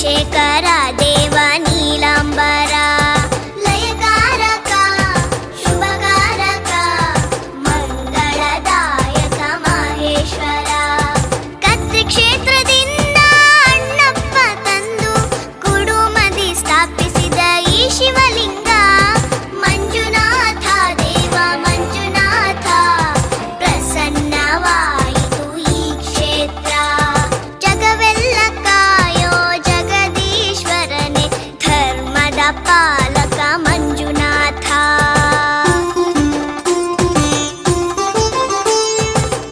ಶೇಖರ, ದೇವ ನೀಲಾಂಬರ. ಲಯಕಾರಕ, ಶುಭಕಾರಕ, ಮಂಗಳದಾಯಕ ಮಹೇಶ್ವರ. ಕತ್ರಿ ಕ್ಷೇತ್ರದಿಂದ ಅಣ್ಣಪ್ಪ ತಂದು ಕುಡುಮದಿ ಸ್ಥಾಪಿಸಿದ ಈ ಶಿವಲಿಂಗ Podcast.